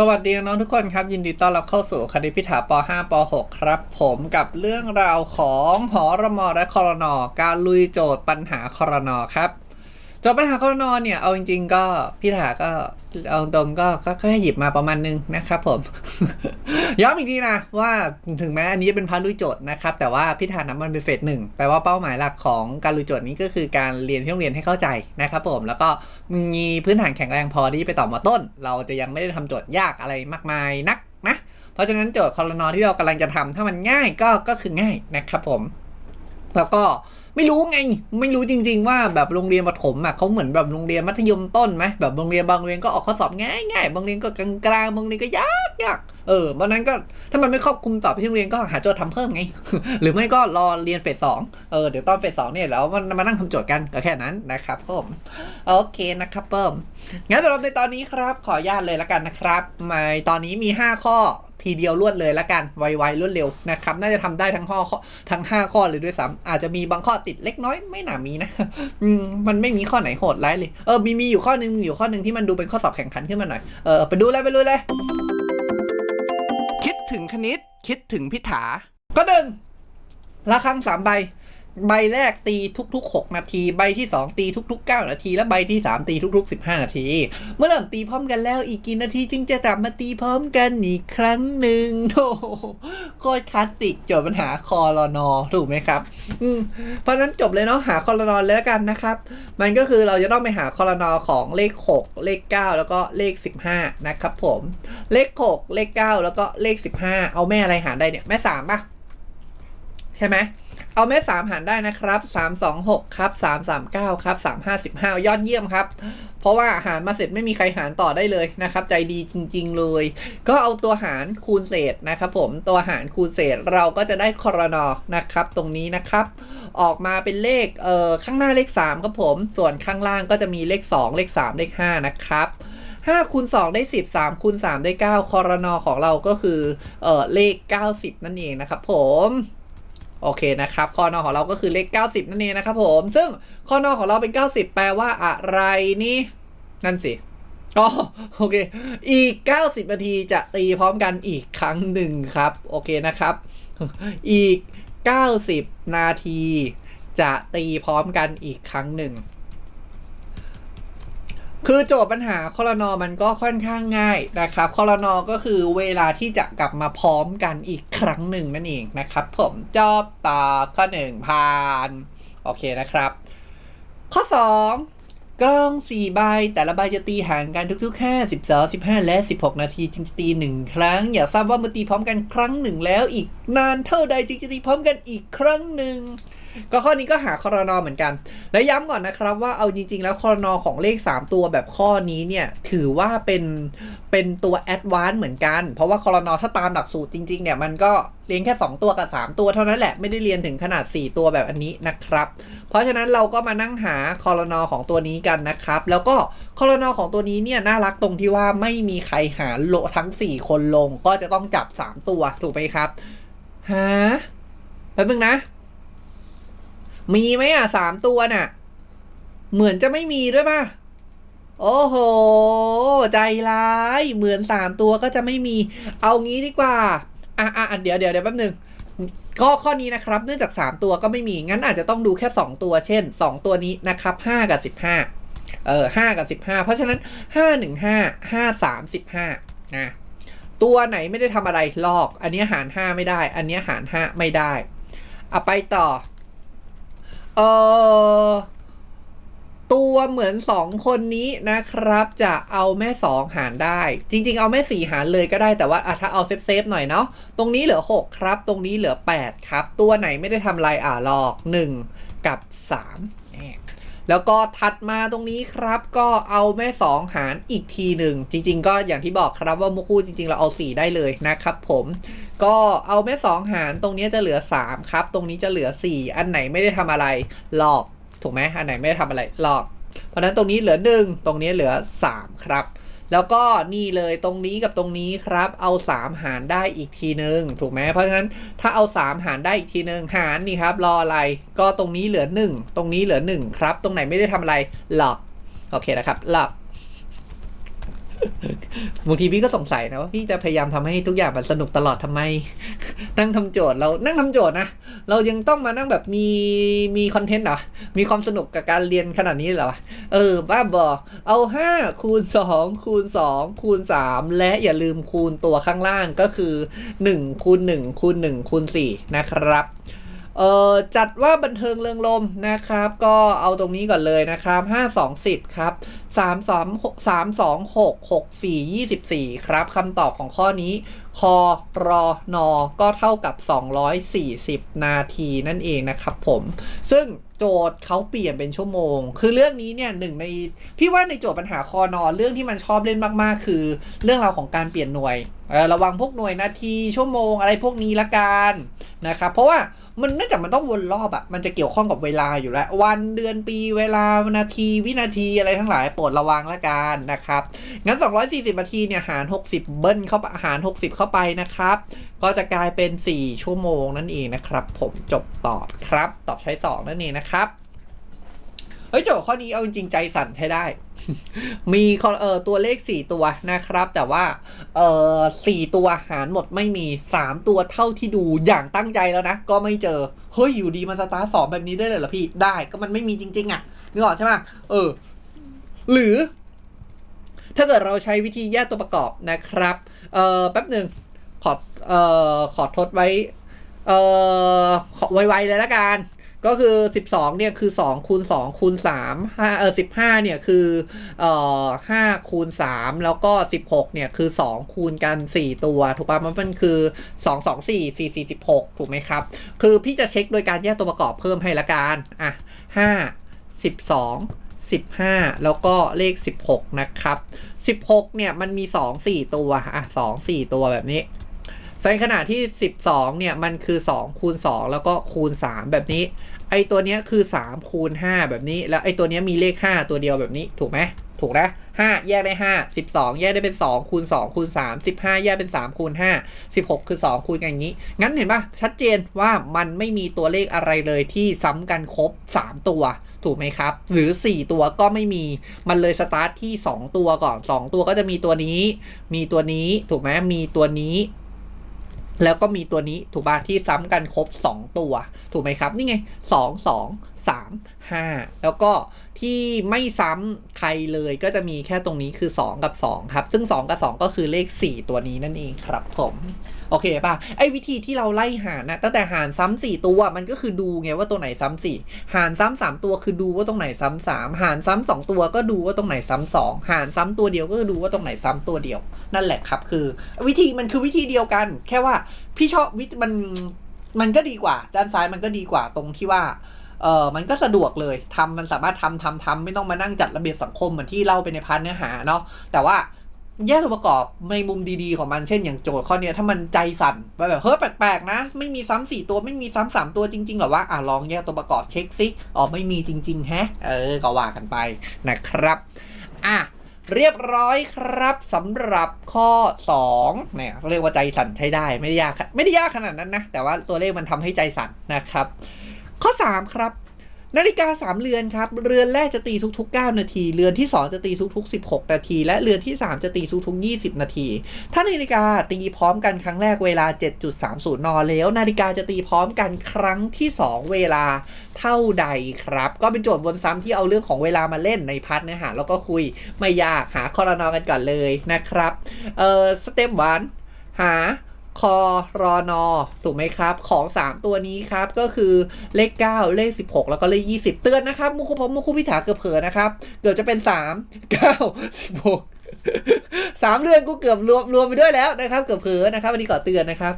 สวัสดีน้องทุกคนครับ ยินดีต้อนรับเข้าสู่คดีพิถาป .5 ป .6 ครับ ผมกับเรื่องราวของหอรมอและคอรนอการลุยโจทย์ปัญหาคอรนอครับ จทย์ปัญหาคอนอนเนี่ยเอาจริง ๆ ก็พิถาก็เอาตรงก็ก็ก็ให้หยิบมาประมาณนึงนะครับผม ย้ำอีกทีนะว่าถึงแม้อันนี้จะเป็นพาร์ทลุยโจทย์นะครับ แต่ว่าพิธานะมันเป็นเฟสหนึ่งแปลว่าเป้าหมายหลักของการลุยโจทย์นี้ก็คือการเรียนที่โรงเรียนให้เข้าใจนะครับผมแล้วก็มีพื้นฐานแข็งแรงพอที่ไปต่อมาต้น เราจะยังไม่ได้ทำโจทย์ยากอะไรมากมายนักนะเพราะฉะนั้นโจทย์คอรนอที่เรากำลังจะทำถ้ามันง่ายก็ก็คือง่ายนะครับผม แล้วก็ ไม่รู้ไง ไม่รู้จริง ๆ ว่าแบบโรงเรียนประถมอะเขาเหมือนแบบโรงเรียนมัธยมต้นไหมแบบโรงเรียนบางโรงเรียนก็ออกข้อสอบง่ายง่ายบางโรงเรียนก็กลางๆบางโรงเรียนก็ยากยากเออวันนั้นก็ถ้ามันไม่ครอบคลุมสอบที่โรงเรียนก็หาโจทย์ทำเพิ่มไง หรือไม่ก็รอเรียนเฟสสองเออเดี๋ยวตอนเฟสสองเนี่ยแล้วมันมานั่งทำโจทย์กันก็แค่นั้นนะครับผมโอเคนะครับเพิ่มงั้นสำหรับในตอนนี้ครับ ขออนุญาตเลยละกันนะครับมาตอนนี้มี 5 ข้อ ทีเดียวรวดเลยละกันไวๆรวดเร็วนะครับ น่าจะทำได้ทั้งข้อทั้ง 5 ข้อเลยด้วยซ้ำอาจจะมีบางข้อติดเล็กน้อยไม่น่ามีนะอืมมันไม่มีข้อไหนโหดร้ายเลยเออมีมีอยู่ข้อหนึงมีอยู่ข้อหนึ่งที่มันดูเป็นข้อสอบแข่งขันขึ้นมาหน่อยเออไปดูเลยไปดูเลยคิดถึงคณิตคิดถึงพิถาก็หนึ่งละครั้งสามใบ ใบแรกตีทุกๆ 6 นาที ใบที่ 2 ตีทุก ๆ 9 นาที และใบที่ 3 ตีทุก ๆ 15 นาที เมื่อเริ่มตีพร้อมกันแล้วอีกกี่นาทีจึงจะกลับมาตีพร้อมกันอีกครั้งหนึ่งโอ้โคตรคลาสสิกโจทย์ปัญหาคอรนอถูกไหมครับ อืมเพราะนั้นจบเลยเนาะหาคอรนอเลยแล้วกันนะครับ มันก็คือเราจะต้องไปหาคอรนอของเลข 6 เลข 9 แล้วก็เลข 15 นะครับผม เลข 6 เลข 9 แล้วก็เลข 15 เอาแม่อะไรหารได้เนี่ยแม่3ป่ะใช่ไหม เอาแม่3หารได้นะครับ3 2 6ครับ3 3 9ครับ3 5 15ยอดเยี่ยมครับ เพราะว่าหารมาเสร็จไม่มีใครหารต่อได้เลยนะครับ ใจดีจริง ๆ เลย ก็เอาตัวหารคูณเศษนะครับผมตัวหารคูณเศษเราก็จะได้คอรนอนะครับ ตรงนี้นะครับ ออกมาเป็นเลขเอ่อข้างหน้าเลข3ครับผม ส่วนข้างล่างก็จะมีเลข 2 เลข 3 เลข 5 นะครับ5คูณ2ได้ 10 3คูณ3ได้ 9 คอรนอของเราก็คือเอ่อเลข 90 นั่นเองนะครับผม โอเคนะครับข้อนอของเราก็คือเลข 90 นั่นเองนะครับผมซึ่งข้อนอของเราเป็น 90 แปลว่าอะไรนี่นั่นสิอ๋อโอเค อีก 90 นาทีจะตีพร้อมกันอีกครั้งหนึ่งครับ โอเคนะครับ อีก 90 นาทีจะตีพร้อมกันอีกครั้งหนึ่ง คือโจทย์ปัญหาคอรนอมันก็ค่อนข้างง่ายนะครับคอรนอก็คือเวลาที่จะกลับมาพร้อมกันอีกครั้งหนึ่งนั่นเองนะครับ ผมจอบตอบข้อหนึ่งผ่านโอเคนะครับ ข้อ 2 กล้อง 4 ใบ แต่ละใบจะตีห่างกันทุกๆ 5 12 15 และ 16 นาทีจึงจะตี 1 ครั้ง อย่าทราบว่าเมื่อตีพร้อมกันครั้งหนึ่งแล้วอีกนานเท่าใดจึงจะตีพร้อมกันอีกครั้งหนึ่ง ก็ข้อนี้ก็หาคอรนอเหมือนกัน และย้ำก่อนนะครับว่าเอาจริง ๆ แล้วคอรนอของเลข 3 ตัวแบบข้อนี้เนี่ยถือว่าเป็นเป็นตัวแอดวานซ์เหมือนกัน เพราะว่าคอรนอถ้าตามหลักสูตรจริง ๆ เนี่ยมันก็เรียนแค่ 2 ตัวกับ 3 ตัวเท่านั้นแหละไม่ได้เรียนถึงขนาด 4 ตัวแบบอันนี้นะครับ เพราะฉะนั้นเราก็มานั่งหาคอรนอของตัวนี้กันนะครับ แล้วก็คอรนอของตัวนี้เนี่ยน่ารักตรงที่ว่าไม่มีใครหารโลทั้ง 4 คนลง ก็จะต้องจับ 3 ตัวถูกไหมครับฮะแป๊บนึงนะ มีไหมอะสามตัวน่ะ เหมือนจะไม่มีด้วยป่ะ โอ้โห ใจร้าย เหมือนสามตัวก็จะไม่มี เอางี้ดีกว่า อะอะเดี๋ยวเดี๋ยวเดี๋ยวแป๊บนึงก็ข้อนี้นะครับ เนื่องจาก 3 ตัวก็ไม่มี งั้นอาจจะต้องดูแค่ 2 ตัว เช่น 2 ตัวนี้นะครับ 5 กับ 15 เออ5กับ 15 เพราะฉะนั้น 5 1 5 5 3 15 นะ ตัวไหนไม่ได้ทำอะไรลอก อันนี้หาร 5 ไม่ได้ อันนี้หาร 5 ไม่ได้ เอาไปต่อ เออตัวเหมือนสองคนนี้นะครับ จะเอาแม่สองหารได้ จริง ๆ เอาแม่สี่หารเลยก็ได้แต่ว่าถ้าเอาเซฟเซฟหน่อยเนาะตรงนี้เหลือ 6 ครับ ตรงนี้เหลือ 8 ครับ ตัวไหนไม่ได้ทำลายอ่าลอก 1 กับ 3 แล้วก็ถัดมาตรงนี้ครับก็เอาแม่ 2 หารอีกทีหนึ่ง จริง ๆ ก็อย่างที่บอกครับว่ามุคู่จริง ๆ เราเอา 4 ได้เลยนะครับผม ก็เอาแม่ 2 หารตรงนี้จะเหลือ 3 ครับ ตรงนี้จะเหลือ 4 อันไหนไม่ได้ทำอะไรหลอกถูกไหมอันไหนไม่ได้ทำอะไรหลอก เพราะฉะนั้นตรงนี้เหลือ 1 ตรงนี้เหลือ 3 ครับ แล้วก็นี่เลยตรงนี้กับตรงนี้ครับ เอา 3 หารได้อีกทีนึง ถูกไหมเพราะฉะนั้นถ้าเอา 3 หารได้อีกทีนึง หารนี่ครับ รออะไร ก็ตรงนี้เหลือ 1 ตรงนี้เหลือ 1 ครับ ตรงไหนไม่ได้ทำอะไรหลอกโอเคนะครับหลอก บางทีพี่ก็สงสัยนะว่าพี่จะพยายามทำให้ทุกอย่างมันสนุกตลอดทำไม นั่งทำโจทย์เรานั่งทำโจทย์นะ เรายังต้องมานั่งแบบมีมีคอนเทนต์เหรอ มีความสนุกกับการเรียนขนาดนี้เหรอ เออ บ้าบอ เอา5คูณ2คูณ2คูณ3และอย่าลืมคูณตัวข้างล่างก็คือ1คูณ1คูณ1คูณ4นะครับเออจัดว่าบันเทิงเริงลมนะครับ ก็เอาตรงนี้ก่อนเลยนะครับ 5 2 10 ครับ 3 3 6 3 2 6 6 4 24 ครับคำตอบของข้อนี้ คอรอนอก็เท่ากับ 240 นาทีนั่นเองนะครับผม ซึ่งโจทย์เขาเปลี่ยนเป็นชั่วโมง คือเรื่องนี้เนี่ยหนึ่งในพี่ว่าในโจทย์ปัญหาคอนอเรื่องที่มันชอบเล่นมากๆ คือ เรื่องราวของการเปลี่ยนหน่วยระวังพวกหน่วยนาทีชั่วโมงอะไรพวกนี้ละกันนะครับเพราะว่ามันเนื่องจากมันต้องวนรอบอะมันจะเกี่ยวข้องกับเวลาอยู่แล้ว วันเดือนปีเวลานาทีวินาทีอะไรทั้งหลายโปรดระวังละกันนะครับงั้น 240 นาทีเนี่ยหาร 60 เบิ้ลเข้าหาร 60 เข้าไปนะครับ ก็จะกลายเป็น 4 ชั่วโมงนั่นเองนะครับ ผมจบตอบครับ ตอบใช้ 2 นั่นเองนะครับเฮ้ยโจทย์ข้อนี้เอาจริงใจสั่นใช้ได้ มีข้อเออตัวเลข 4 ตัวนะครับ แต่ว่าเออสี่ตัวหารหมดไม่มี 3 ตัวเท่าที่ดูอย่างตั้งใจแล้วนะ ก็ไม่เจอ เฮ้ย อยู่ดีมันสตาร์สองแบบนี้ได้เลยเหรอพี่ได้ก็มันไม่มีจริง ๆ อะนึกออกใช่ไหมเออ หรือ ถ้าเกิดเราใช้วิธีแยกตัวประกอบนะครับเออแป๊บหนึ่งขอเอ่อขอทดไว้เอ่อขอไวๆเลยละกัน ก็คือ 12 เนี่ย คือ 2 คูณ 2 คูณ 3 5 เออ 15 เนี่ย คือเอ่อ5คูณ 3 แล้วก็ 16 เนี่ย คือ 2 คูณกัน 4 ตัว ถูกป่ะ มันเป็นคือ 2 2 4 4 4 16 ถูกไหมครับ คือพี่จะเช็คโดยการแยกตัวประกอบเพิ่มให้ละกัน อะ 5 12 15 แล้วก็เลข 16 นะครับ 16 เนี่ยมันมี 2 4 ตัวอะ2 4 ตัวแบบนี้ในขณะที่ 12 เนี่ย มันคือ 2 คูณ 2 แล้วก็คูณ 3 แบบนี้ ไอตัวเนี้ยคือ 3 คูณ 5 แบบนี้ แล้วไอตัวเนี้ยมีเลข 5 ตัวเดียวแบบนี้ ถูกไหม ถูกนะ5แยกได้ 5 12 แยกได้เป็น 2 คูณ 2 คูณ 3 15 แยกเป็น 3 คูณ 5 16 คือ 2 คูณกันอย่างนี้ งั้นเห็นปะชัดเจนว่ามันไม่มีตัวเลขอะไรเลยที่ซ้ำกันครบ 3 ตัว ถูกไหมครับ หรือ 4 ตัวก็ไม่มี มันเลยสตาร์ทที่ 2 ตัวก่อน 2 ตัวก็จะมีตัวนี้ มีตัวนี้ ถูกไหมมีตัวนี้ แล้วก็มีตัวนี้ถูกป่ะที่ซ้ำกันครบ 2 ตัว ถูกไหมครับ นี่ไง 2 2 3 5 แล้วก็ที่ไม่ซ้ำใครเลยก็จะมีแค่ตรงนี้คือ 2 กับ 2 ครับ ซึ่ง 2 กับ 2 ก็คือเลข 4 ตัวนี้นั่นเองครับผม โอเคป่ะไอ้วิธีที่เราไล่หารนะตั้งแต่หารซ้ำสี่ตัวมันก็คือดูไงว่าตัวไหนซ้ำสี่หารซ้ำสามตัวคือดูว่าตรงไหนซ้ำสามหารซ้ำสองตัวก็ดูว่าตรงไหนซ้ำสองหารซ้ำตัวเดียวก็ดูว่าตรงไหนซ้ำตัวเดียว นั่นแหละครับ คือ วิธีมันคือวิธีเดียวกัน แค่ว่าพี่ชอบวิธีมันมันก็ดีกว่า ด้านซ้ายมันก็ดีกว่าตรงที่ว่าเออมันก็สะดวกเลยทำมันสามารถทำทำทำไม่ต้องมานั่งจัดระเบียบสังคมเหมือนที่เล่าไปในพาร์ทเนื้อหาเนาะแต่ว่า แยกตัวประกอบในมุมดีๆของมันเช่นอย่างโจทย์ข้อนี้ถ้ามันใจสั่นว่าแบบเฮ้ยแปลกๆนะ ไม่มีซ้ำสี่ตัวไม่มีซ้ำสามตัวจริงๆหรอวะอะลองแยกตัวประกอบเช็คซิอ๋อไม่มีจริงๆแฮะเออก็ว่ากันไปนะครับอะเรียบร้อยครับสำหรับข้อ2เนี่ยเรียกว่าใจสั่นใช้ได้ไม่ได้ยากไม่ได้ยากขนาดนั้นนะ แต่ว่าตัวเลขมันทำให้ใจสั่นนะครับ ข้อ 3 ครับ นาฬิกา 3 เรือนครับ เรือนแรกจะตีทุก ๆ 9 นาที เรือนที่ 2 จะตีทุก ๆ 16 นาที และเรือนที่ 3 จะตีทุก ๆ 20 นาที ถ้านาฬิกาตีพร้อมกันครั้งแรกเวลา 7.30 น แล้ว นาฬิกาจะตีพร้อมกันครั้งที่ 2 เวลาเท่าใดครับ ก็เป็นโจทย์วนซ้ำที่เอาเรื่องของเวลามาเล่นในพาร์ทเนื้อหาแล้วก็คุยไม่ยากหาคอรนอกันก่อนเลยนะครับ เอ่อสเต็ปวันหา คอรอนอถูกไหมครับ ของ 3 ตัวนี้ครับก็คือเลข 9 เลข 16 แล้วก็เลข 20 เตือนนะครับมุคุพมมุคุพิถาเกือบเผลอนะครับ เกือบจะเป็น 3 9 16 สามเรื่อนกูเกือบรวมรวมไปด้วยแล้วนะครับ เกือบเผลอนะครับวันนี้ขอเตือนนะครับ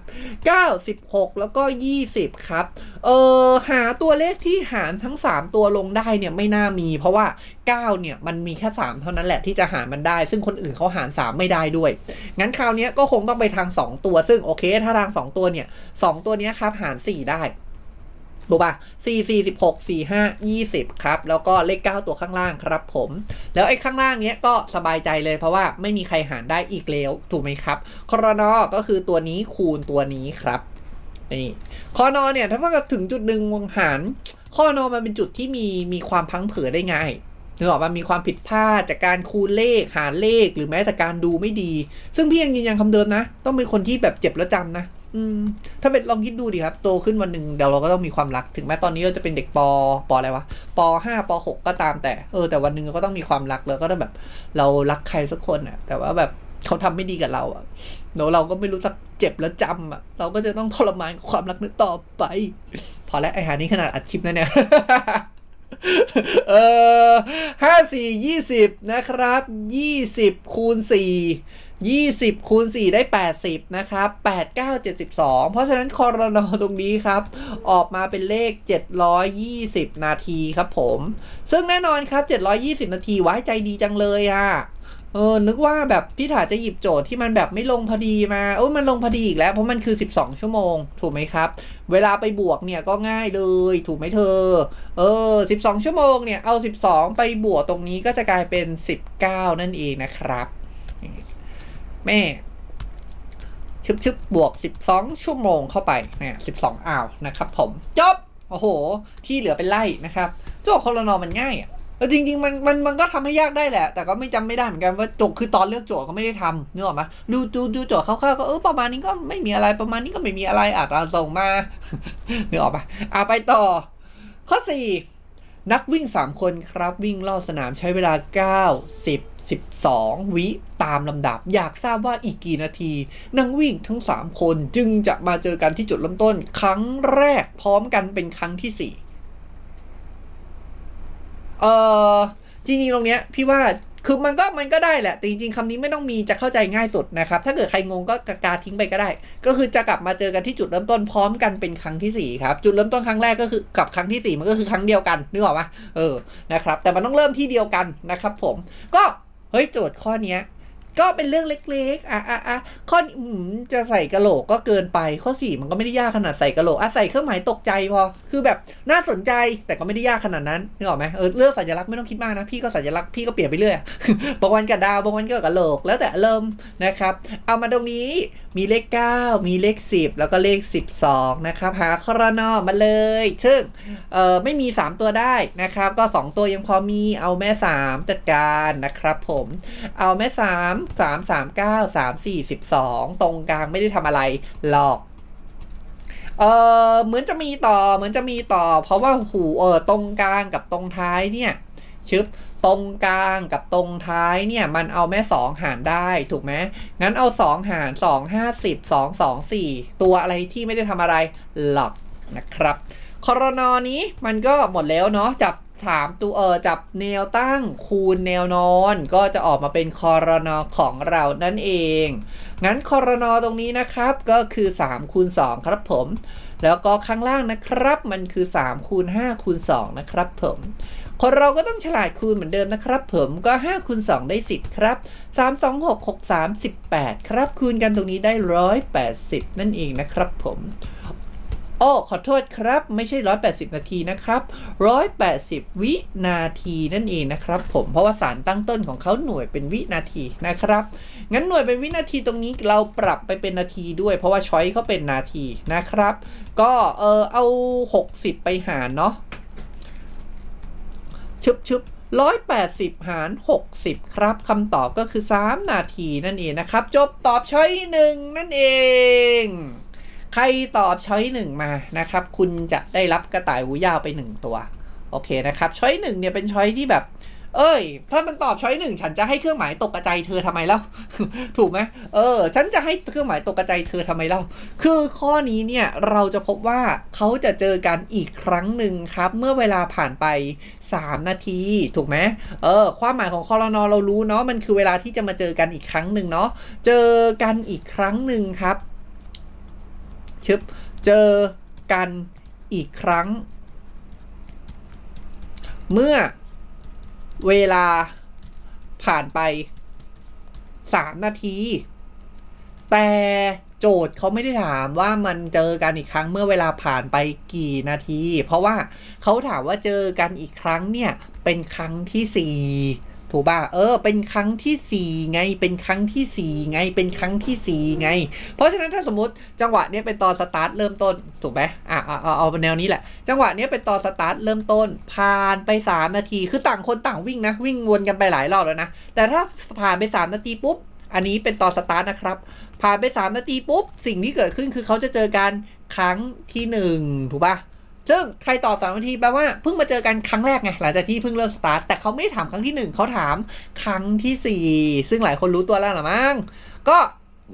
9 16แล้วก็20ครับ เออหาตัวเลขที่หารทั้ง3ตัวลงได้เนี่ยไม่น่ามี เพราะว่า9เนี่ยมันมีแค่3เท่านั้นแหละที่จะหารมันได้ ซึ่งคนอื่นเขาหาร3ไม่ได้ด้วย งั้นคราวนี้ก็คงต้องไปทาง2ตัว ซึ่งโอเค ถ้าทาง2ตัวเนี่ย2ตัวนี้ครับหาร4ได้ ถูกป่ะ4 4 16 4 5 20ครับ แล้วก็เลข9ตัวข้างล่างครับผม แล้วไอ้ข้างล่างเนี้ยก็สบายใจเลยเพราะว่าไม่มีใครหารได้อีกแล้ว ถูกไหมครับ ครนอก็คือตัวนี้คูณตัวนี้ครับนี่คอนอเนี่ยถ้าว่าถึงจุดหนึ่งวงหารข้อนอมันเป็นจุดที่มีมีความพังเผือได้ง่ายนึกออกว่ามีความผิดพลาดจากการคูณเลขหารเลขหรือแม้แต่การดูไม่ดี ซึ่งพี่ยังยืนยันคำเดิมนะ ต้องเป็นคนที่แบบเจ็บแล้วจำนะ อืมถ้าเป็นลองคิดดูดิครับ โตขึ้นวันหนึ่งเดี๋ยวเราก็ต้องมีความรัก ถึงแม้ตอนนี้เราจะเป็นเด็กปปอะไรวะปห้าปหกก็ตามแต่เออแต่วันหนึ่งเราก็ต้องมีความรักแล้วก็ต้องแบบ เรารักใครสักคนอะ แต่ว่าแบบเขาทำไม่ดีกับเราอะเดี๋ยวเราก็ไม่รู้สักเจ็บแล้วจำอะ เราก็จะต้องทรมานความรักนั้นต่อไป พอแล้วไอ้หานี้ขนาดอัดคลิปนะเนี่ยเออห้าสี่ยี่สิบนะครับยี่สิบคูณสี่ ยี่สิบคูณสี่ได้แปดสิบนะครับแปดเก้าเจ็ดสิบสองเพราะฉะนั้นคอรนอตรงนี้ครับ ออกมาเป็นเลขเจ็ดร้อยยี่สิบนาทีครับผม ซึ่งแน่นอนครับเจ็ดร้อยี่สิบนาทีไว้ใจดีจังเลยอะเออ นึกว่าแบบพี่ถาจะหยิบโจทย์ที่มันแบบไม่ลงพอดีมาโอ้มันลงพอดีอีกแล้ว เพราะมันคือ 12 ชั่วโมง ถูกไหมครับ เวลาไปบวกเนี่ยก็ง่ายเลย ถูกไหมเธอ เออ 12 ชั่วโมงเนี่ย เอา 12 ไปบวกตรงนี้ก็จะกลายเป็น 19 นั่นเองนะครับ แม่ชึบชึบบวก 12 ชั่วโมงเข้าไปนี่ย12อ้าวนะครับผม จบ โอ้โห ที่เหลือเป็นไล่นะครับโจทย์คอรนอมันง่ายอะแล้วจริงๆมันมันมันก็ทำให้ยากได้แหละ แต่ก็ไม่จำไม่ได้เหมือนกันว่าโจทย์คือตอนเลือกโจทย์ก็ไม่ได้ทำนึกออกไหมดูดูดูโจทย์คร่าวๆก็เออประมาณนี้ก็ไม่มีอะไรประมาณนี้ก็ไม่มีอะไรอาจจะส่งมานึกออกปะอะไปต่อ ข้อ 4 นักวิ่ง 3 คนครับวิ่งรอบสนามใช้เวลา 90 12 วิตามลำดับ อยากทราบว่าอีกกี่นาที นักวิ่งทั้ง 3 คนจึงจะมาเจอกันที่จุดเริ่มต้น ครั้งแรกพร้อมกันเป็นครั้งที่ 4 เอ่อ จริงๆ ตรงเนี้ย พี่ว่าคือมันก็มันก็ได้แหละแต่จริงๆคำนี้ไม่ต้องมีจะเข้าใจง่ายสุดนะครับ ถ้าเกิดใครงงก็กากาทิ้งไปก็ได้ ก็คือจะกลับมาเจอกันที่จุดเริ่มต้นพร้อมกันเป็นครั้งที่สี่ครับ จุดเริ่มต้นครั้งแรกก็คือกับครั้งที่สี่มันก็คือครั้งเดียวกันนึกออกปะเออนะครับแต่มันต้องเริ่มที่เดียวกันนะครับ ผมก็ เฮ้ยโจทย์ข้อเนี้ย ก็เป็นเรื่องเล็กๆ อะอะอะข้อจะใส่กระโหลกก็เกินไป ข้อสี่มันก็ไม่ได้ยากขนาดใส่กระโหลกอะใส่เครื่องหมายตกใจพอ คือแบบน่าสนใจแต่ก็ไม่ได้ยากขนาดนั้นนึกออกไหมเออเรื่องสัญลักษณ์ไม่ต้องคิดมากนะ พี่ก็สัญลักษณ์พี่ก็เปลี่ยนไปเรื่อย บางวันกับดาว บางวันก็กับกระโหลก แล้วแต่เริ่มนะครับ เอามาตรงนี้ มีเลข 9 มีเลข 10 แล้วก็เลข 12 นะครับ หาครนอมาเลย ซึ่งเอ่อไม่มี 3 ตัวได้นะครับ ก็ 2 ตัวยังพอมีเอาแม่ 3 จัดการนะครับผม เอาแม่ 3 3 3 9 3 4 12 ตรงกลางไม่ได้ทำอะไรหรอกเออเหมือนจะมีต่อเหมือนจะมีต่อ เพราะว่าหูเออตรงกลางกับตรงท้ายเนี่ยชึบ ตรงกลางกับตรงท้ายเนี่ยมันเอาแม่ 2 หารได้ถูกไหมงั้นเอา 2 หาร 2 50 2 2 4 ตัวอะไรที่ไม่ได้ทำอะไรหรอกนะครับคอรนอนี้มันก็หมดแล้วเนาะจับถามตัวเออจับแนวตั้งคูณแนวนอน ก็จะออกมาเป็นคอรนอของเรานั่นเอง งั้นคอรนอตรงนี้นะครับก็คือ3คูณ2ครับผม แล้วก็ข้างล่างนะครับมันคือ3คูณ5คูณ2นะครับผม คนเราก็ต้องฉลาดคูณเหมือนเดิมนะครับ ผมก็5คูณ2ได้ 10 ครับ 3 2 6 6 3 18 ครับ คูณกันตรงนี้ได้ 180 นั่นเองนะครับผมโอ้ขอโทษครับ ไม่ใช่ 180 นาทีนะครับ 180 วินาทีนั่นเองนะครับ ผมเพราะว่าสารตั้งต้นของเขาหน่วยเป็นวินาทีนะครับ งั้นหน่วยเป็นวินาทีตรงนี้เราปรับไปเป็นนาทีด้วย เพราะว่าช้อยเขาเป็นนาทีนะครับ ก็เออเอา 60 ไปหารเนาะ ชึบชึบร้อยแปดสิบหารหกสิบครับคำตอบก็คือ3นาทีนั่นเองนะครับ จบตอบช้อยหนึ่งนั่นเอง ใครตอบช้อยหนึ่งมานะครับ คุณจะได้รับกระต่ายหูยาวไป1ตัว โอเคนะครับช้อยหนึ่งเนี่ยเป็นช้อยที่แบบ เอ้ย ถ้ามันตอบช้อยหนึ่งฉันจะให้เครื่องหมายตกกระจายเธอทำไมเล่า ถูกไหมเออ ฉันจะให้เครื่องหมายตกกระจายเธอทำไมเล่า คือข้อนี้เนี่ยเราจะพบว่าเขาจะเจอกันอีกครั้งหนึ่งครับ เมื่อเวลาผ่านไป 3 นาที ถูกไหมเออ ความหมายของคอรนอเรารู้เนาะ มันคือเวลาที่จะมาเจอกันอีกครั้งหนึ่งเนาะ เจอกันอีกครั้งหนึ่งครับ ชึบ เจอกันอีกครั้ง เมื่อ เวลาผ่านไป 3 นาที แต่โจทย์เขาไม่ได้ถามว่ามันเจอกันอีกครั้งเมื่อเวลาผ่านไปกี่นาที เพราะว่าเขาถามว่าเจอกันอีกครั้งเนี่ย เป็นครั้งที่สี่ ถูกป่ะเออ เป็นครั้งที่สี่ไง เป็นครั้งที่สี่ไง เป็นครั้งที่สี่ไง เพราะฉะนั้นถ้าสมมติจังหวะนี้เป็นตอนสตาร์ทเริ่มต้น ถูกไหมอะเอาเอาเอาแนวนี้แหละ จังหวะนี้เป็นตอนสตาร์ทเริ่มต้น ผ่านไป 3 นาที คือต่างคนต่างวิ่งนะ วิ่งวนกันไปหลายรอบแล้วนะ แต่ถ้าผ่านไป 3 นาทีปุ๊บ อันนี้เป็นตอนสตาร์ทนะครับ ผ่านไป 3 นาทีปุ๊บ สิ่งที่เกิดขึ้นคือเขาจะเจอกันครั้งที่หนึ่งถูกป่ะ ซึ่งใครตอบสามนาทีแปลว่าเพิ่งมาเจอกันครั้งแรกไงหลังจากที่เพิ่งเริ่มสตาร์ทแต่เขาไม่ได้ถามครั้งที่หนึ่งเขาถามครั้งที่สี่ซึ่งหลายคนรู้ตัวแล้วหรือมั้งก็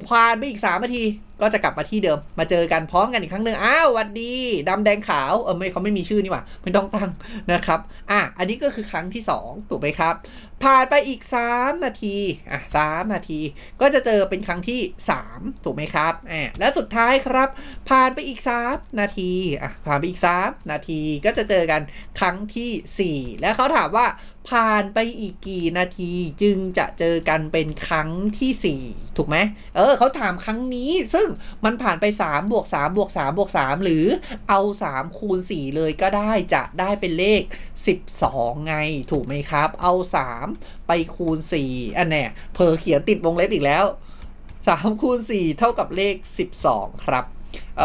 ผ่านไปอีกสามนาที ก็จะกลับมาที่เดิม มาเจอกันพร้อมกันอีกครั้งหนึ่งอ้าววัดดีดำแดงขาวเออไม่เขาไม่มีชื่อนี่หว่าไม่ต้องตั้งนะครับ อะอันนี้ก็คือครั้งที่สองถูกไหมครับ ผ่านไปอีก 3 นาทีอะสามนาที ก็จะเจอเป็นครั้งที่ 3 ถูกไหมครับอ่าและสุดท้ายครับ ผ่านไปอีก 3 นาทีอะผ่านไปอีก 3 นาทีก็จะเจอกันครั้งทีสี่4 และเขาถามว่า ผ่านไปอีกกี่นาทีจึงจะเจอกันเป็นครั้งทีสี่ 4 ถูกไหมเออเขาถามครั้งนี้ ซึ่งมันผ่านไป3บวก3บวก3บวก3หรือเอา 3 คูณ 4 เลยก็ได้จะได้เป็นเลข 12 ไงถูกไหมครับ เอา 3 ไปคูณ 4 อันเนี้ยเพอเขียนติดวงเล็บอีกแล้ว3คูณ4เท่ากับเลข 12 ครับ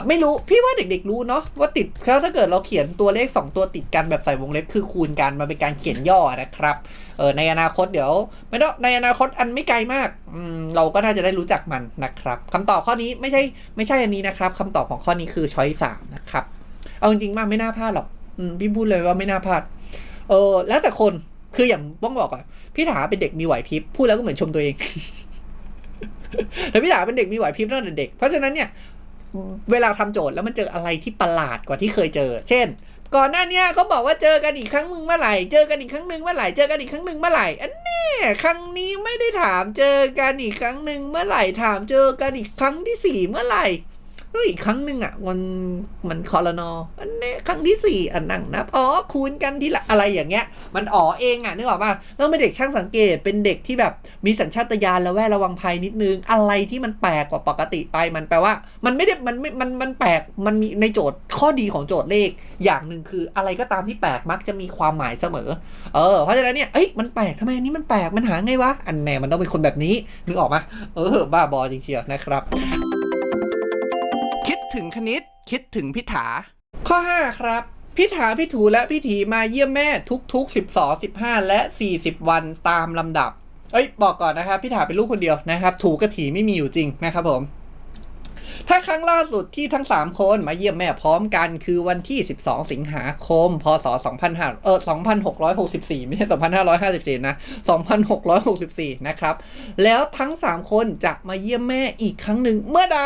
ไม่รู้พี่ว่าเด็กๆรู้เนาะว่าติดถ้าเกิดเราเขียนตัวเลข 2 ตัวติดกันแบบใส่วงเล็บคือคูณกันมันเป็นการเขียนย่อนะครับเออในอนาคตเดี๋ยว ไม่ต้องในอนาคตอันไม่ไกลมากอืมเราก็น่าจะได้รู้จักมันนะครับคำตอบข้อนี้ไม่ใช่ไม่ใช่อันนี้นะครับคำตอบของข้อนี้คือช้อยสามนะครับ เอาจริงๆมากไม่น่าพลาดหรอกอืมพี่พูดเลยว่าไม่น่าพลาดเออแล้วแต่คนคืออย่างต้องบอกก่อนพี่ถาเป็นเด็กมีไหวพริบพูดแล้วก็เหมือนชมตัวเองแต่พี่ถาเป็นเด็กมีไหวพริบตั้งแต่เด็กเพราะฉะนั้นเนี่ย เวลาทำโจทย์แล้วมันเจออะไรที่ประหลาดกว่าที่เคยเจอ เช่น ก่อนหน้านี้เขาบอกว่าเจอกันอีกครั้งหนึ่งเมื่อไหร่ เจอกันอีกครั้งหนึ่งเมื่อไหร่ เจอกันอีกครั้งหนึ่งเมื่อไหร่ อันนี้ครั้งนี้ไม่ได้ถามเจอกันอีกครั้งหนึ่งเมื่อไหร่ ถามเจอกันอีกครั้งที่สี่เมื่อไหร่ อีกครั้งหนึ่งอะมันมันคอรนออันนี้ครั้งที่สี่อันนั่งนับอ๋อคูณกันทีละอะไรอย่างเงี้ย มันอ๋อเองอะนึกออกป่ะต้องเป็นเด็กช่างสังเกตเป็นเด็กที่แบบมีสัญชาตญาณและแวดระวังภัยนิดนึง อะไรที่มันแปลกกว่าปกติไปมันแปลว่า มันไม่ได้มันไม่มันมันแปลกมันมีในโจทย์ข้อดีของโจทย์เลข อย่างหนึ่งคืออะไรก็ตามที่แปลกมักจะมีความหมายเสมอเออเพราะฉะนั้นเนี่ยเอ้ยมันแปลกทำไมอันนี้มันแปลกมันหาไงวะอันแน่มันต้องเป็นคนแบบนี้นึกออกไหมเออบ้าบอจริงๆนะครับ ถึงคณิต คิดถึงพิถา ข้อ 5 ครับ พิถาพิถูและพิถีมาเยี่ยมแม่ทุกๆ 12 15 และ 40 วันตามลำดับ เอ้ย บอกก่อนนะครับ พิถาเป็นลูกคนเดียวนะครับ ถูกระถีไม่มีอยู่จริงนะครับผม ถ้าครั้งล่าสุดที่ทั้ง 3 คนมาเยี่ยมแม่พร้อมกัน คือวันที่ 12 สิงหาคม พศ2500เออ2664 ไม่ใช่ 2554 นะ 2664 นะครับ แล้วทั้ง 3 คนจะมาเยี่ยมแม่อีกครั้งหนึ่งเมื่อใด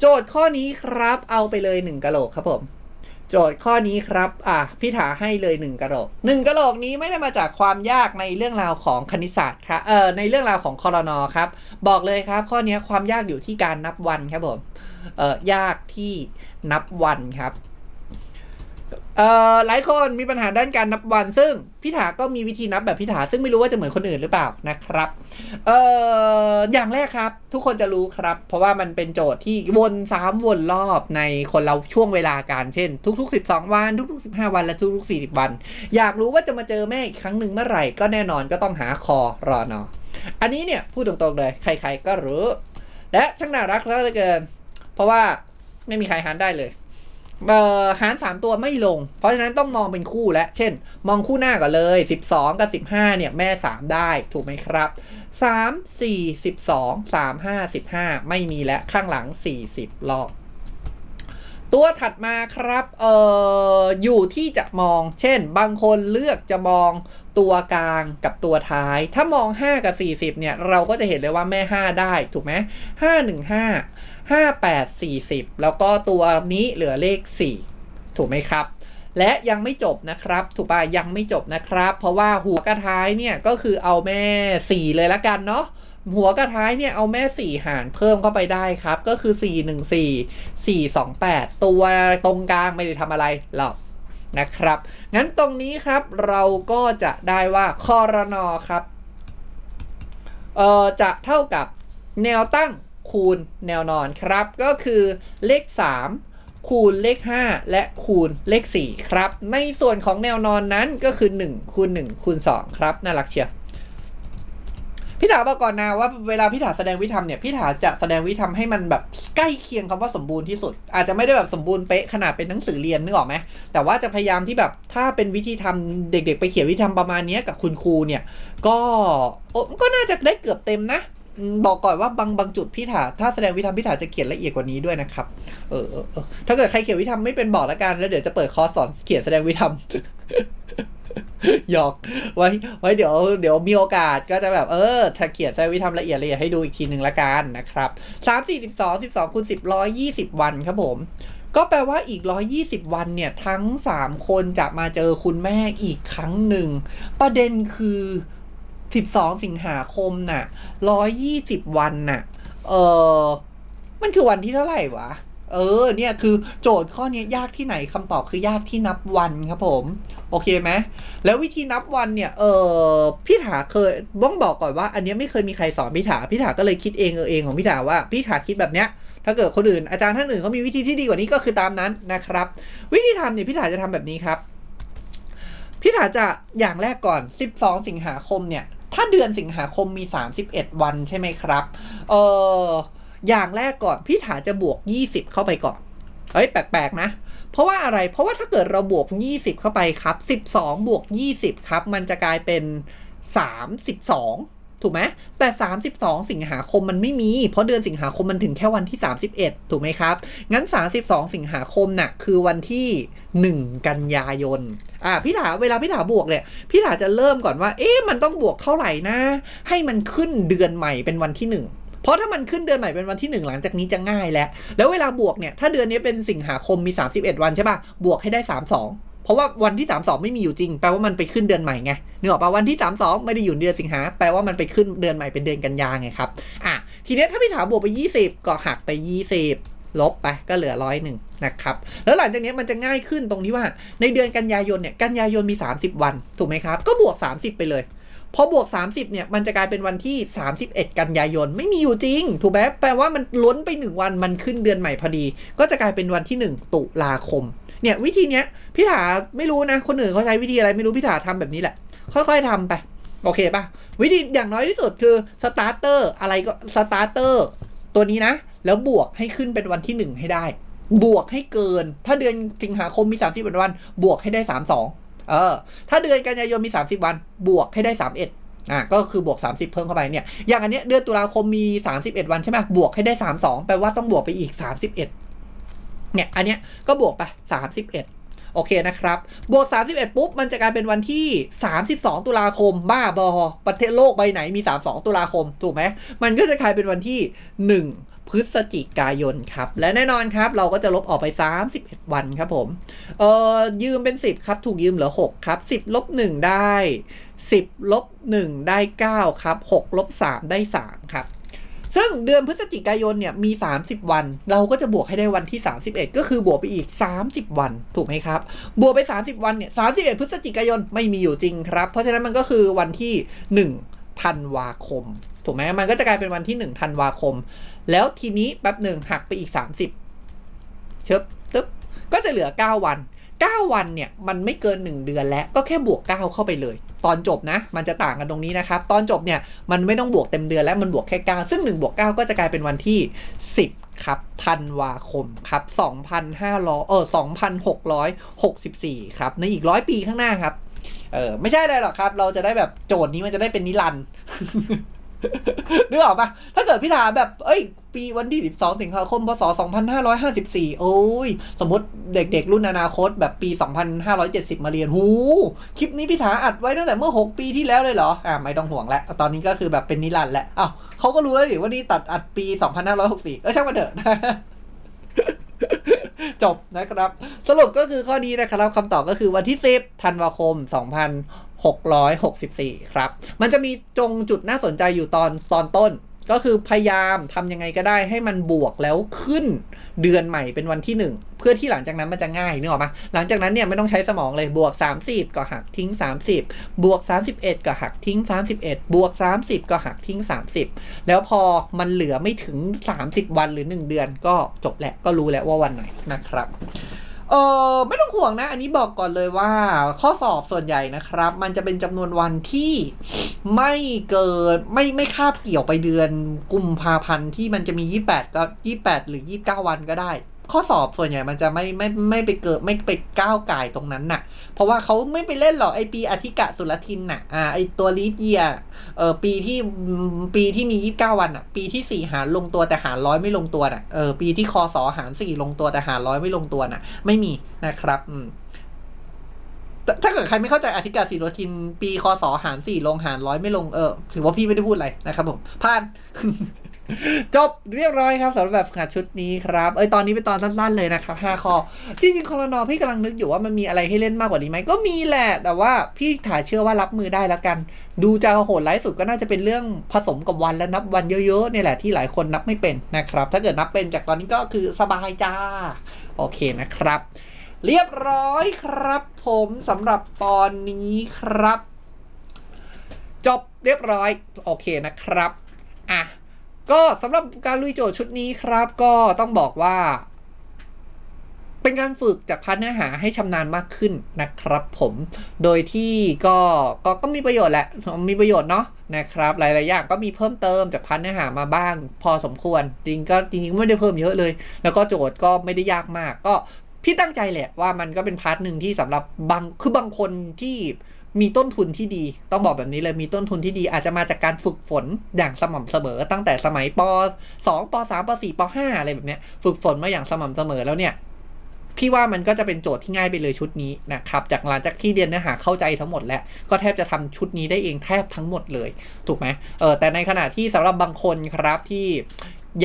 โจทย์ข้อนี้ครับ เอาไปเลย1กะโหลกครับผม โจทย์ข้อนี้ครับ อะพี่ถาให้เลย1กะโหลก1กะโหลกนี้ไม่ได้มาจากความยากในเรื่องราวของคณิตศาสตร์ครับเอ่อในเรื่องราวของคอรนอครับ บอกเลยครับ ข้อนี้ความยากอยู่ที่การนับวันครับผมเอ่อยากที่นับวันครับ เอ่อหลายคนมีปัญหาด้านการนับวัน ซึ่งพี่ถาก็มีวิธีนับแบบพี่ถาซึ่งไม่รู้ว่าจะเหมือนคนอื่นหรือเปล่านะครับเอ่ออย่างแรกครับ ทุกคนจะรู้ครับ เพราะว่ามันเป็นโจทย์ที่วนซ้ำวนรอบในคนเราช่วงเวลาการเช่น ทุก ๆ 12 วัน ทุก ๆ 15 วันและทุก ๆ 40 วัน อยากรู้ว่าจะมาเจอแม่อีกครั้งหนึ่งเมื่อไหร่ก็แน่นอนก็ต้องหาคอรอนออันนี้เนี่ยพูดตรงๆเลยใคร ๆ ก็รู้ และช่างน่ารักเหลือเกิน เพราะว่าไม่มีใครหารได้เลย เอ่อหาร 3 ตัวไม่ลง เพราะฉะนั้นต้องมองเป็นคู่และ เช่น มองคู่หน้าก่อนเลย 12 กับ 15 เนี่ย แม่ 3 ได้ถูกไหมครับ 3 4 12 3 5 15 ไม่มีและข้างหลัง 40 รอบ ตัวถัดมาครับเอ่ออยู่ที่จะมอง เช่น บางคนเลือกจะมองตัวกลางกับตัวท้าย ถ้ามอง 5 กับ 40 เนี่ย เราก็จะเห็นเลยว่าแม่ 5 ได้ถูกไหม5 1 5 5 8 40 แล้วก็ตัวนี้เหลือเลข 4 ถูกไหมครับ และยังไม่จบนะครับ ถูกป่ะยังไม่จบนะครับ เพราะว่าหัวกระท้ายเนี่ยก็คือเอาแม่ 4 เลยละกันเนาะหัวกระท้ายเนี่ยเอาแม่ 4 หารเพิ่มเข้าไปได้ครับ ก็คือ 4 1 4 4 2 8 ตัวตรงกลางไม่ได้ทำอะไรหรอกนะครับ งั้นตรงนี้ครับเราก็จะได้ว่าคอรนอครับเอ่อจะเท่ากับแนวตั้ง คูณแนวนอนครับ ก็คือเลข 3 คูณเลข 5 และคูณเลข 4 ครับ ในส่วนของแนวนอนนั้นก็คือ 1 คูณ 1 คูณ 2 ครับ น่ารักเชียวพี่ถาบอกก่อนนะว่าเวลาพี่ถาแสดงวิธรรมเนี่ยพี่ถาจะแสดงวิธรรมให้มันแบบใกล้เคียงคำว่าสมบูรณ์ที่สุด อาจจะไม่ได้แบบสมบูรณ์เป๊ะขนาดเป็นหนังสือเรียนนึกออกไหมแต่ว่าจะพยายามที่แบบถ้าเป็นวิธีทำเด็ก ๆ ไปเขียนวิธีทำประมาณนี้กับคุณครูเนี่ย ก็ก็น่าจะได้เกือบเต็มนะ บอกก่อนว่าบางบางจุดพี่ถาถ้าแสดงวิธรรมพี่ถาจะเขียนละเอียดกว่านี้ด้วยนะครับ เออเออเออถ้าเกิดใครเขียนวิธรรมไม่เป็นบอกล้วกัน แล้วเดี๋ยวจะเปิดคอร์สสอนเขียนแสดงวิธรรมหยอกไว้ไว้เดี๋ยวเดี๋ยวมีโอกาสก็จะแบบเออถ้าเขียนแซวิทำละเอียดละเอียดให้ดูอีกทีหนึ่งละกันนะครับสามสี่สิบสองสิบสองคูณสิบร้อยยี่สิบวันครับผม ก็แปลว่าอีก 120 วันเนี่ย ทั้ง 3 คนจะมาเจอคุณแม่อีกครั้งหนึ่ง ประเด็นคือ 12 สิงหาคมน่ะ 120 วันน่ะ เออมันคือวันที่เท่าไหร่วะ เออ เนี่ยคือโจทย์ข้อนี้ยากที่ไหนคำตอบคือยากที่นับวันครับผม โอเคไหมแล้ววิธีนับวันเนี่ย เออพี่ถาเคยบ้องบอกก่อนว่า อันนี้ไม่เคยมีใครสอนพี่ถาพี่ถาก็เลยคิดเองเออเองของพี่ถาว่าพี่ถาคิดแบบเนี้ยถ้าเกิดคนอื่นอาจารย์ท่านอื่นเขามีวิธีที่ดีกว่านี้ก็คือตามนั้นนะครับ วิธีทำเนี่ยพี่ถาจะทำแบบนี้ครับ พี่ถาจะอย่างแรกก่อน 12 สิงหาคมเนี่ย ถ้าเดือนสิงหาคมมี 31 วันใช่ไหมครับ เอออย่างแรกก่อน พี่ถาจะบวก 20 เข้าไปก่อน เอ้ย แปลกๆนะ เพราะว่าอะไร เพราะว่าถ้าเกิดเราบวก 20 เข้าไปครับ 12 บวก 20 ครับ มันจะกลายเป็น 32 ถูกไหมแต่ 32 สิงหาคมมันไม่มี เพราะเดือนสิงหาคมมันถึงแค่วันที่ 31 ถูกไหมครับ งั้น 32 สิงหาคมน่ะคือวันที่ 1 กันยายนอ่าพี่ถาเวลาพี่ถาบวกเนี่ยพี่ถาจะเริ่มก่อนว่า เอ๊ะมันต้องบวกเท่าไหร่นะ ให้มันขึ้นเดือนใหม่เป็นวันที่ 1เพราะถ้ามันขึ้นเดือนใหม่เป็นวันที่ 1 หลังจากนี้จะง่ายแล้ว แล้วเวลาบวกเนี่ย ถ้าเดือนนี้เป็นสิงหาคมมี 31 วันใช่ป่ะ บวกให้ได้ 32 เพราะว่าวันที่ 32 ไม่มีอยู่จริง แปลว่ามันไปขึ้นเดือนใหม่ไงนึกออกปะวันที่ 32 ไม่ได้อยู่เดือนสิงหาแปลว่ามันไปขึ้นเดือนใหม่เป็นเดือนกันยาไงครับอะทีนี้ถ้าพี่ถามบวกไป 20 ก็หักไป 20 ลบไปก็เหลือร้อยหนึ่งนะครับแล้วหลังจากนี้มันจะง่ายขึ้นตรงที่ว่าในเดือนกันยายนเนี่ยกันยายนมี 30 วันถูกไหมครับก็บวก 30 ไปเลยพอบวก 30 เนี่ย มันจะกลายเป็นวันที่ 31 กันยายน ไม่มีอยู่จริง ถูกไหมแปลว่ามันล้นไป 1 วัน มันขึ้นเดือนใหม่พอดี ก็จะกลายเป็นวันที่ 1 ตุลาคม เนี่ยวิธีเนี้ยพี่ถาไม่รู้นะ คนอื่นเขาใช้วิธีอะไรไม่รู้พี่ถาทำแบบนี้แหละ ค่อย ๆทำไป โอเคปะวิธีอย่างน้อยที่สุดคือสตาร์เตอร์อะไรก็สตาร์เตอร์ตัวนี้นะ แล้วบวกให้ขึ้นเป็นวันที่ 1 ให้ได้ บวกให้เกิน ถ้าเดือนสิงหาคมมี 30วัน บวกให้ได้ 32 เออ ถ้าเดือนกันยายนมี 30 วัน บวกให้ได้ 31อะก็คือบวก 30 เพิ่มเข้าไปเนี่ย อย่างอันเนี้ยเดือนตุลาคมมี 31 วันใช่ไหมบวกให้ได้ 32 แปลว่าต้องบวกไปอีก 31 เนี่ย อันเนี้ยก็บวกไป 31 โอเคนะครับ บวก 31 ปุ๊บ มันจะกลายเป็นวันที่ 32 ตุลาคม บ้าบอ ประเทศโลกใบไหนมี 32 ตุลาคม ถูกไหม มันก็จะกลายเป็นวันที่ 1พฤศจิกายนครับ และแน่นอนครับ เราก็จะลบออกไป 31 วันครับผม เอ่อยืมเป็น 10 ครับ ถูกยืมเหลือ 6 ครับ 10ลบ1ได้ 10ลบ1ได้ 9 ครับ6ลบ3ได้ 3 ครับ ซึ่งเดือนพฤศจิกายนเนี่ยมี 30 วัน เราก็จะบวกให้ได้วันที่ 31 ก็คือบวกไปอีก 30 วันถูกไหมครับ บวกไป 30 วันเนี่ย31 พฤศจิกายนไม่มีอยู่จริงครับ เพราะฉะนั้นมันก็คือวันที่ 1 ธันวาคม ถูกไหมมันก็จะกลายเป็นวันที่ 1 ธันวาคม แล้วทีนี้แป๊บหนึ่งหักไปอีก 30 เชิบตึ๊บก็จะเหลือ 9 วัน 9 วันเนี่ยมันไม่เกิน 1 เดือนแล้วก็แค่บวก 9 เข้าไปเลย ตอนจบนะ มันจะต่างกันตรงนี้นะครับ ตอนจบเนี่ย มันไม่ต้องบวกเต็มเดือนแล้วมันบวกแค่ 9 ซึ่ง1บวก9ก็จะกลายเป็นวันที่ 10 ครับธันวาคมครับ2,500เออ2,664 ครับในอีกร้อยปีข้างหน้าครับเออไม่ใช่อะไรหรอกครับ เราจะได้แบบโจทย์นี้มันจะได้เป็นนิรันดร์ นึกออกปะถ้าเกิดพี่ถามแบบ เอ้ย ปีวันที่ 12 สิงหาคม พศ 2554 โอ้ย สมมติเด็กๆ รุ่นอนาคตแบบปี 2570 มาเรียน หู คลิปนี้พี่ถาอัดไว้ตั้งแต่เมื่อ 6 ปีที่แล้วเลยเหรอ อ่าไม่ต้องห่วงแล้ว ตอนนี้ก็คือแบบเป็นนิรันดร์แล้วอ้าวเขาก็รู้แล้วดิว่านี่ตัดอัดปี 2564 เออช่างมันเถอะจบนะครับ สรุปก็คือข้อนี้นะครับคำตอบก็คือวันที่ 10 ธันวาคม 664 ครับ มันจะมีตรงจุดน่าสนใจอยู่ตอนตอนต้น ก็คือพยายามทำยังไงก็ได้ให้มันบวกแล้วขึ้นเดือนใหม่เป็นวันที่ 1 เพื่อที่หลังจากนั้นมันจะง่ายนึกออกปะหลังจากนั้นเนี่ยไม่ต้องใช้สมองเลยบวก 30 ก็หักทิ้ง 30 บวก 31 ก็หักทิ้ง 31 บวก 30 ก็หักทิ้ง 30 แล้วพอมันเหลือไม่ถึง 30 วันหรือ 1 เดือนก็จบแหละก็รู้แล้วว่าวันไหนนะครับ เออไม่ต้องห่วงนะ อันนี้บอกก่อนเลยว่า ข้อสอบส่วนใหญ่นะครับ มันจะเป็นจำนวนวันที่ไม่เกิดไม่ไม่คาบเกี่ยวไปเดือนกุมภาพันธ์ที่มันจะมี 28 ก็ 28 หรือ 29 วันก็ได้ ข้อสอบส่วนใหญ่มันจะไม่ไม่ไม่ไปเกิดไม่ไปก้าวไก่ตรงนั้นน่ะ เพราะว่าเขาไม่ไปเล่นหรอกไอปีอธิกะสุรทินน่ะอ่าไอตัวลีฟเยียเออปีที่ปีที่มี29วันอะ ปีที่4หารลงตัวแต่หารร้อยไม่ลงตัวน่ะเออปีที่คอสอหาร4ลงตัวแต่หารร้อยไม่ลงตัวน่ะ ไม่มีนะครับอืมถ้าเกิดใครไม่เข้าใจอธิการศรีโรทิน ปีคศหารสี่ลงหารร้อยไม่ลงเออถือว่าพี่ไม่ได้พูดอะไรนะครับผมผ่าน จบเรียบร้อยครับสำหรับแบบฝึกหัดชุดนี้ครับเอ้ยตอนนี้เป็นตอนสั้นๆเลยนะครับห้าข้อจริงๆคอรนอพี่กำลังนึกอยู่ว่ามันมีอะไรให้เล่นมากกว่านี้ไหมก็มีแหละ แต่ว่าพี่ถ่ายเชื่อว่ารับมือได้แล้วกัน ดูจะโหดร้ายสุดก็น่าจะเป็นเรื่องผสมกับวันและนับวันเยอะๆเนี่ยแหละที่หลายคนนับไม่เป็นนะครับ ถ้าเกิดนับเป็นจากตอนนี้ก็คือสบายจ้าโอเคนะครับ เรียบร้อยครับ ผมสำหรับตอนนี้ครับ จบเรียบร้อย โอเคนะครับอะ ก็สำหรับการลุยโจทย์ชุดนี้ครับ ก็ต้องบอกว่า เป็นการฝึกจากพันเนื้อหาให้ชำนาญมากขึ้นนะครับผม โดยที่ก็ก็ก็มีประโยชน์แหละ มีประโยชน์เนาะนะครับ หลายๆอย่างก็มีเพิ่มเติมจากพันเนื้อหามาบ้าง พอสมควร จริงก็จริงๆไม่ได้เพิ่มเยอะเลย แล้วก็โจทย์ก็ไม่ได้ยากมาก ก็พี่ตั้งใจแหละว่ามันก็เป็นพาร์ทหนึ่งที่สำหรับบางคือบางคนที่ มีต้นทุนที่ดี ต้องบอกแบบนี้เลยมีต้นทุนที่ดี อาจจะมาจากการฝึกฝนอย่างสม่ำเสมอ ตั้งแต่สมัยป 2 ป 3 ป 4 ป 5 อะไรแบบเนี้ยฝึกฝนมาอย่างสม่ำเสมอแล้วเนี่ยพี่ว่ามันก็จะเป็นโจทย์ที่ง่ายไปเลยชุดนี้นะครับจากหลังจากที่เรียนเนื้อหาเข้าใจทั้งหมดแล้ว ก็แทบจะทำชุดนี้ได้เองแทบทั้งหมดเลย ถูกไหมเออแต่ในขณะที่สำหรับบางคนครับที่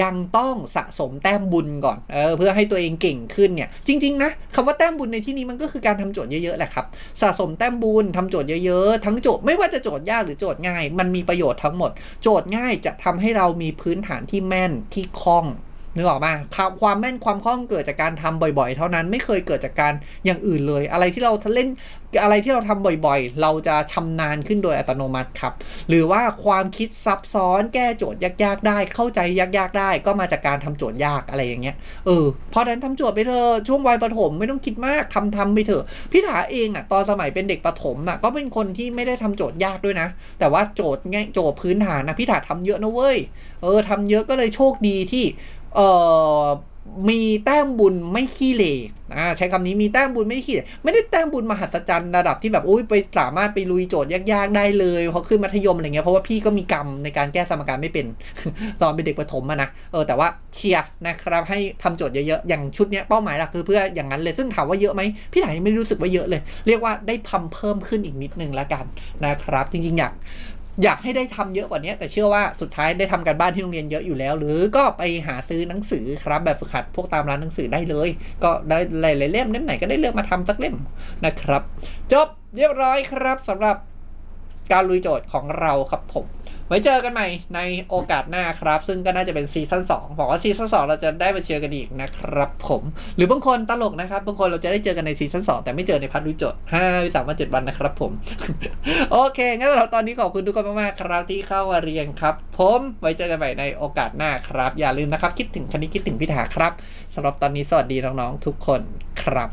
ยังต้องสะสมแต้มบุญก่อน เออ เพื่อให้ตัวเองเก่งขึ้นเนี่ย จริง ๆ นะคำว่าแต้มบุญในที่นี้มันก็คือการทำโจทย์เยอะๆแหละครับ สะสมแต้มบุญทำโจทย์เยอะๆ ทั้งโจทย์ไม่ว่าจะโจทย์ยากหรือโจทย์ง่าย มันมีประโยชน์ทั้งหมด โจทย์ง่ายจะทำให้เรามีพื้นฐานที่แม่นที่คล่อง นึกออกมาความความแม่นความคล่องเกิดจากการทำบ่อย ๆ เท่านั้นไม่เคยเกิดจากการอย่างอื่นเลย อะไรที่เราเล่นอะไรที่เราทำบ่อยๆ เราจะชำนาญขึ้นโดยอัตโนมัติครับ หรือว่าความคิดซับซ้อนแก้โจทย์ยากๆ ได้ เข้าใจยากๆได้ ก็มาจากการทำโจทย์ยากอะไรอย่างเงี้ยเออเพราะนั้นทำโจทย์ไปเถอะช่วงวัยประถมไม่ต้องคิดมากทำทำไปเถอะพี่ถาเองอะตอนสมัยเป็นเด็กประถมอะก็เป็นคนที่ไม่ได้ทำโจทย์ยากด้วยนะ แต่ว่าโจทย์ง่ายโจทย์พื้นฐานนะพี่ถาทำเยอะนะเว้ยเออทำเยอะก็เลยโชคดีที่ เอ่อมีแต้มบุญไม่ขี้เหร่อ่าใช้คำนี้มีแต้มบุญไม่ขี้เหร่ไม่ได้แต้มบุญมหัศจรรย์ระดับที่แบบอุ้ยไปสามารถไปลุยโจทย์ยากๆได้เลยเพอขึ้นมัธยมอะไรเงี้ยเพราะว่าพี่ก็มีกรรมในการแก้สมการไม่เป็นตอนเป็นเด็กประถมอะนะเออแต่ว่าเชียร์นะครับให้ทำโจทย์เยอะๆอย่างชุดเนี้ยเป้าหมายหลักคือเพื่ออย่างนั้นเลยซึ่งถามว่าเยอะไหมพี่ถ่ายไม่รู้สึกว่าเยอะเลย เรียกว่าได้ทำเพิ่มขึ้นอีกนิดนึงละกันนะครับ จริงๆอยาก อยากให้ได้ทำเยอะกว่านี้แต่เชื่อว่าสุดท้ายได้ทำการบ้านที่โรงเรียนเยอะอยู่แล้ว หรือก็ไปหาซื้อหนังสือครับ แบบฝึกหัดพวกตามร้านหนังสือได้เลย ก็ได้หลายๆเล่มเล่มไหนก็ได้เลือกมาทำสักเล่มนะครับ จบเรียบร้อยครับสำหรับการลุยโจทย์ของเราครับผม ไว้เจอกันใหม่ในโอกาสหน้าครับ ซึ่งก็น่าจะเป็นซีซั่น2บอกว่าซีซั่น2เราจะได้มาเจอกันอีกนะครับผม หรือบางคนตลกนะครับ บางคนเราจะได้เจอกันในซีซั่น2แต่ไม่เจอในพัทลุยโจทย์5 3วัน7วันนะครับผม โอเค งั้นสำหรับตอนนี้ขอบคุณทุกคนมากๆครับที่เข้ามาเรียนครับ ผมไว้เจอกันใหม่ในโอกาสหน้าครับ อย่าลืมนะครับ คิดถึงคณิตคิดถึงพิธาครับสำหรับตอนนี้สวัสดีน้องๆทุกคนครับ